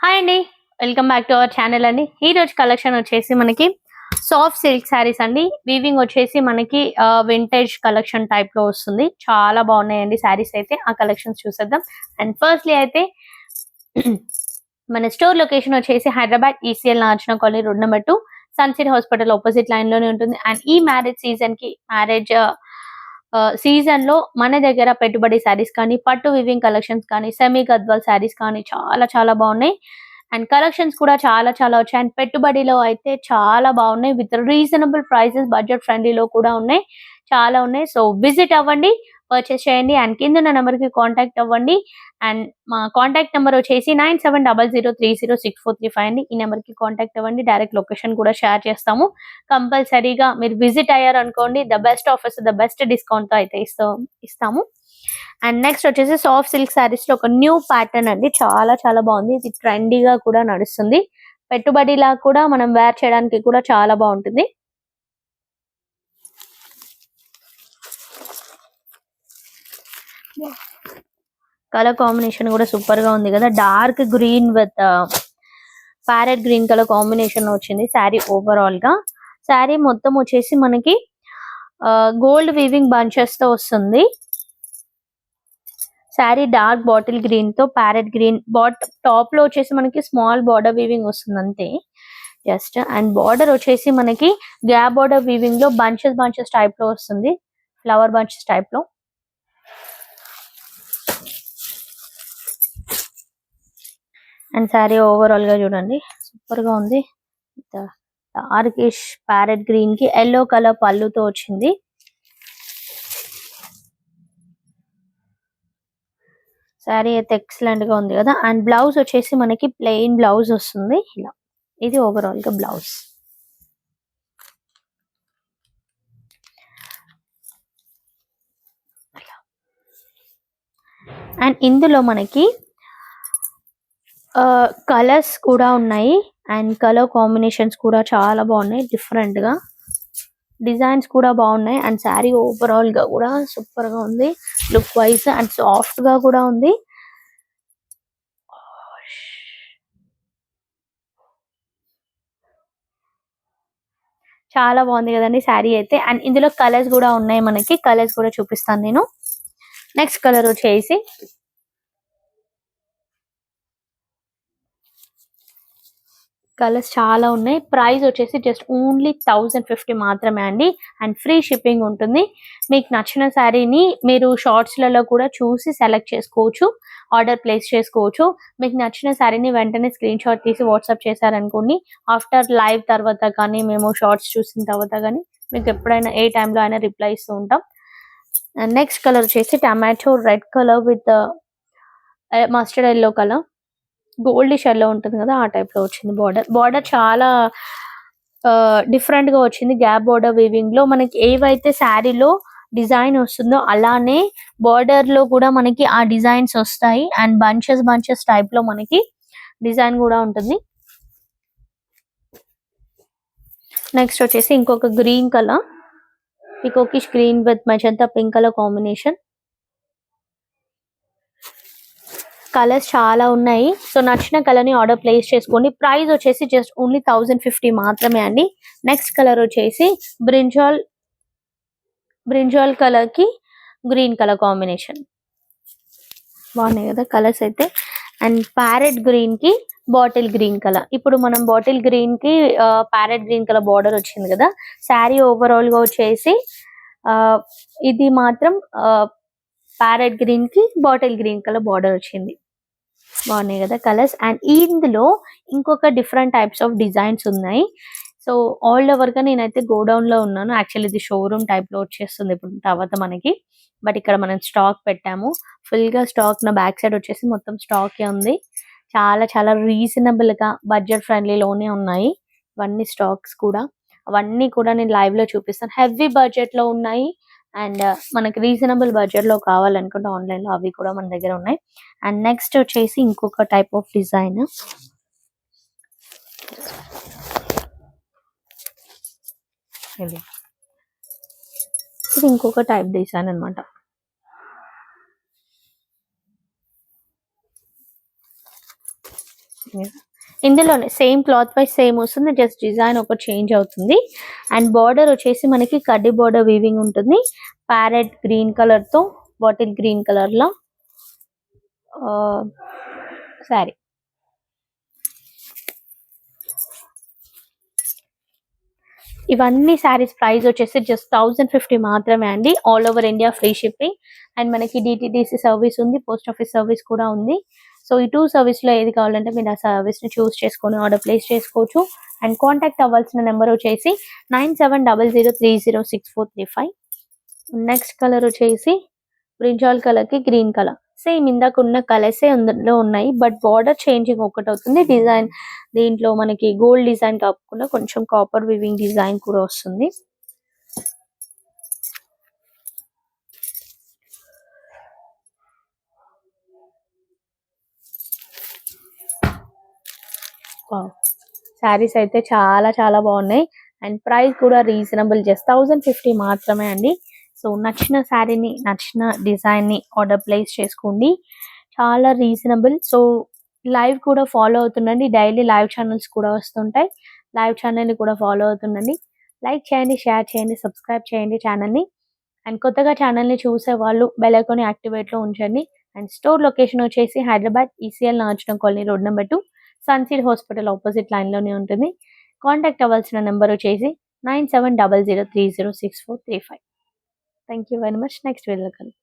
Hi అండి. Welcome back to our channel అండి. ఈ రోజు కలెక్షన్ వచ్చేసి మనకి సాఫ్ట్ సిల్క్ శారీస్ అండి. వీవింగ్ వచ్చేసి మనకి వింటేజ్ కలెక్షన్ టైప్లో వస్తుంది. చాలా బాగున్నాయండి శారీస్ అయితే. ఆ కలెక్షన్స్ చూసేద్దాం. అండ్ ఫస్ట్లీ అయితే మన స్టోర్ లొకేషన్ వచ్చేసి Hyderabad ECIL నార్చన colony road number two Suncity hospital opposite లైన్లోనే ఉంటుంది. అండ్ ఈ మ్యారేజ్ సీజన్కి మ్యారేజ్ సీజన్లో మన దగ్గర పెట్టుబడి శారీస్ కానీ పట్టు వివింగ్ కలెక్షన్స్ కానీ సెమీ గద్వాల్ శారీస్ కానీ చాలా చాలా బాగున్నాయి. అండ్ కలెక్షన్స్ కూడా చాలా చాలా వచ్చాయి. అండ్ పెట్టుబడిలో అయితే చాలా బాగున్నాయి. విత్ రీజనబుల్ ప్రైసెస్ బడ్జెట్ ఫ్రెండ్లీలో కూడా ఉన్నాయి. చాలా ఉన్నాయి. సో విజిట్ అవ్వండి. పర్చేస్ చేయండి. అండ్ కింద ఉన్న నెంబర్కి కాంటాక్ట్ అవ్వండి. అండ్ మా కాంటాక్ట్ నెంబర్ వచ్చేసి nine seven double zero three zero six four three five అండి. ఈ నెంబర్కి కాంటాక్ట్ అవ్వండి. డైరెక్ట్ లొకేషన్ కూడా షేర్ చేస్తాము. కంపల్సరీగా మీరు విజిట్ అయ్యారు అనుకోండి. The best offers the best డిస్కౌంట్తో అయితే ఇస్తా ఇస్తాము. అండ్ నెక్స్ట్ వచ్చేసి సాఫ్ట్ సిల్క్ శారీస్లో ఒక న్యూ ప్యాటర్న్ అండి. చాలా చాలా బాగుంది. ఇది ట్రెండీగా కూడా నడుస్తుంది. పెట్టుబడిలా కూడా మనం వేర్ చేయడానికి కూడా చాలా బాగుంటుంది. కలర్ కాంబినేషన్ కూడా సూపర్గా ఉంది కదా. Dark green with parrot green colour combination వచ్చింది శారీ ఓవరాల్గా. శారీ మొత్తం వచ్చేసి మనకి గోల్డ్ వీవింగ్ బంచెస్తో వస్తుంది. శారీ డార్క్ బాటిల్ గ్రీన్తో ప్యారెట్ గ్రీన్ బాట్ టాప్లో వచ్చేసి మనకి స్మాల్ బార్డర్ వీవింగ్ వస్తుంది అంతే. జస్ట్ అండ్ బార్డర్ వచ్చేసి మనకి గ్యాప్ బార్డర్ వీవింగ్లో బంచెస్ బంచెస్ టైప్లో వస్తుంది. ఫ్లవర్ బంచెస్ టైప్లో. అండ్ శారీ ఓవరాల్గా చూడండి. సూపర్గా ఉంది. డార్కిష్ ప్యారెట్ గ్రీన్కి ఎల్లో కలర్ పళ్ళుతో వచ్చింది. శారీ అయితే ఎక్సలెంట్గా ఉంది కదా. అండ్ బ్లౌజ్ వచ్చేసి మనకి ప్లెయిన్ బ్లౌజ్ వస్తుంది. ఇలా. ఇది ఓవరాల్గా బ్లౌజ్ అండ్ ఇందులో మనకి కలర్స్ కూడా ఉన్నాయి అండ్ కలర్ కాంబినేషన్స్ కూడా చాలా బాగున్నాయి డిఫరెంట్గా. డిజైన్స్ కూడా బాగున్నాయి అండ్ శారీ ఓవరాల్గా కూడా సూపర్గా ఉంది. లుక్ వైజ్ అండ్ సాఫ్ట్గా కూడా ఉంది. చాలా బాగుంది కదండి శారీ అయితే. అండ్ ఇందులో కలర్స్ కూడా ఉన్నాయి మనకి. కలర్స్ కూడా చూపిస్తాను నేను. నెక్స్ట్ కలర్ వచ్చేసి కలర్స్ చాలా ఉన్నాయి. ప్రైస్ వచ్చేసి జస్ట్ ఓన్లీ థౌజండ్ ఫిఫ్టీ మాత్రమే అండి. అండ్ ఫ్రీ షిప్పింగ్ ఉంటుంది. మీకు నచ్చిన శారీని మీరు షార్ట్స్లలో కూడా చూసి సెలెక్ట్ చేసుకోవచ్చు. ఆర్డర్ ప్లేస్ చేసుకోవచ్చు. మీకు నచ్చిన శారీని వెంటనే స్క్రీన్ షాట్ తీసి వాట్సాప్ చేశారనుకోండి. ఆఫ్టర్ లైవ్ తర్వాత కానీ మేము షార్ట్స్ చూసిన తర్వాత కానీ మీకు ఎప్పుడైనా ఏ టైంలో అయినా రిప్లై ఇస్తూ ఉంటాం. నెక్స్ట్ కలర్ వచ్చేసి tomato red colour with mustard yellow colour. Gold షెల్లో ఉంటుంది కదా ఆ టైప్లో వచ్చింది బార్డర్. బార్డర్ చాలా డిఫరెంట్గా వచ్చింది గ్యాప్ బార్డర్ వీవింగ్లో. మనకి ఏవైతే శారీలో డిజైన్ వస్తుందో అలానే బార్డర్లో కూడా మనకి ఆ డిజైన్స్ వస్తాయి. అండ్ బంచెస్ బంచెస్ టైప్లో మనకి డిజైన్ కూడా ఉంటుంది. నెక్స్ట్ వచ్చేసి ఇంకొక green colour. Peacockish green with magenta pink colour combination. Colours చాలా ఉన్నాయి. సో నచ్చిన కలర్ని ఆర్డర్ ప్లేస్ చేసుకోండి. ప్రైస్ వచ్చేసి జస్ట్ ఓన్లీ థౌజండ్ ఫిఫ్టీ మాత్రమే అండి. నెక్స్ట్ కలర్ వచ్చేసి బ్రింజాల్ బ్రింజాల్ కలర్కి గ్రీన్ కలర్ కాంబినేషన్. బాగున్నాయి కదా కలర్స్ అయితే. అండ్ ప్యారెట్ గ్రీన్కి బాటిల్ గ్రీన్ కలర్. ఇప్పుడు మనం బాటిల్ గ్రీన్కి ప్యారెట్ గ్రీన్ కలర్ బార్డర్ వచ్చింది కదా. శారీ ఓవరాల్గా వచ్చేసి ఇది మాత్రం ప్యారెట్ గ్రీన్కి బాటిల్ గ్రీన్ కలర్ బార్డర్ వచ్చింది. బాగున్నాయి కదా కలర్స్. అండ్ ఇందులో ఇంకొక డిఫరెంట్ టైప్స్ ఆఫ్ డిజైన్స్ ఉన్నాయి. సో ఆల్ ఓవర్గా నేనైతే గోడౌన్లో ఉన్నాను. యాక్చువల్లీ ఇది షోరూమ్ టైప్లో వచ్చేస్తుంది ఇప్పుడు తర్వాత మనకి. బట్ ఇక్కడ మనం స్టాక్ పెట్టాము. ఫుల్గా స్టాక్ నా బ్యాక్ సైడ్ వచ్చేసి మొత్తం స్టాక్ ఉంది. చాలా చాలా రీజనబుల్గా బడ్జెట్ ఫ్రెండ్లీ లోనే ఉన్నాయి. ఇవన్నీ స్టాక్స్ కూడా. అవన్నీ కూడా నేను లైవ్లో చూపిస్తాను. హెవీ బడ్జెట్లో ఉన్నాయి. అండ్ uh, మనకి రీజనబుల్ బడ్జెట్లో కావాలనుకుంటే ఆన్లైన్లో అవి కూడా మన దగ్గర ఉన్నాయి. అండ్ నెక్స్ట్ వచ్చేసి ఇంకొక టైప్ ఆఫ్ డిజైన్ ఇది ఇంకొక టైప్ డిజైన్ అన్నమాట. ఇందులోనే సేమ్ క్లాత్ వైజ్ సేమ్ వస్తుంది జస్ట్ డిజైన్ ఒక చేంజ్ అవుతుంది. అండ్ బార్డర్ వచ్చేసి మనకి కడ్డీ బార్డర్ వీవింగ్ ఉంటుంది. ప్యారెట్ గ్రీన్ కలర్తో బాటిల్ గ్రీన్ కలర్లో సారీ ఇవన్నీ శారీస్ ప్రైస్ వచ్చేసి జస్ట్ థౌసండ్ ఫిఫ్టీ మాత్రమే అండి. All over India free shipping and మనకి డిటిడిసి సర్వీస్ ఉంది పోస్ట్ ఆఫీస్ సర్వీస్ కూడా ఉంది. సో ఈ టూ సర్వీస్లో ఏది కావాలంటే మీరు ఆ సర్వీస్ని చూస్ చేసుకొని ఆర్డర్ ప్లేస్ చేసుకోవచ్చు. అండ్ కాంటాక్ట్ అవ్వాల్సిన నెంబర్ వచ్చేసి nine seven double zero three zero six four three five next colour వచ్చేసి బ్రింజాల్ కలర్కి గ్రీన్ కలర్ సేమ్ ఇందాక ఉన్న కలర్స్ అందులో ఉన్నాయి బట్ బార్డర్ చేంజింగ్ ఒకటి అవుతుంది. డిజైన్ దీంట్లో మనకి గోల్డ్ డిజైన్ కాకుండా కొంచెం కాపర్ వివింగ్ డిజైన్ కూడా వస్తుంది. శారీస్ అయితే చాలా చాలా బాగున్నాయి. అండ్ ప్రైస్ కూడా రీజనబుల్ జస్ట్ థౌజండ్ ఫిఫ్టీ మాత్రమే అండి. సో నచ్చిన శారీని నచ్చిన డిజైన్ని ఆర్డర్ ప్లేస్ చేసుకోండి. చాలా రీజనబుల్ సో లైవ్ కూడా ఫాలో అవుతుండండి. డైలీ లైవ్ ఛానల్స్ కూడా వస్తుంటాయి. లైవ్ ఛానల్ని కూడా ఫాలో అవుతుండండి. లైక్ చేయండి షేర్ చేయండి సబ్స్క్రైబ్ చేయండి ఛానల్ని అండ్ కొత్తగా ఛానల్ని చూసే వాళ్ళు బెల్ యాక్టివేట్లో ఉంచండి. అండ్ స్టోర్ లొకేషన్ వచ్చేసి Hyderabad ECIL నాచడం colony road number two Suncity hospital opposite లైన్లోనే ఉంటుంది. కాంటాక్ట్ అవ్వాల్సిన నెంబర్ వచ్చేసి nine seven double zero three zero six four three five. Thank you very much. Next వెళ్ళగలను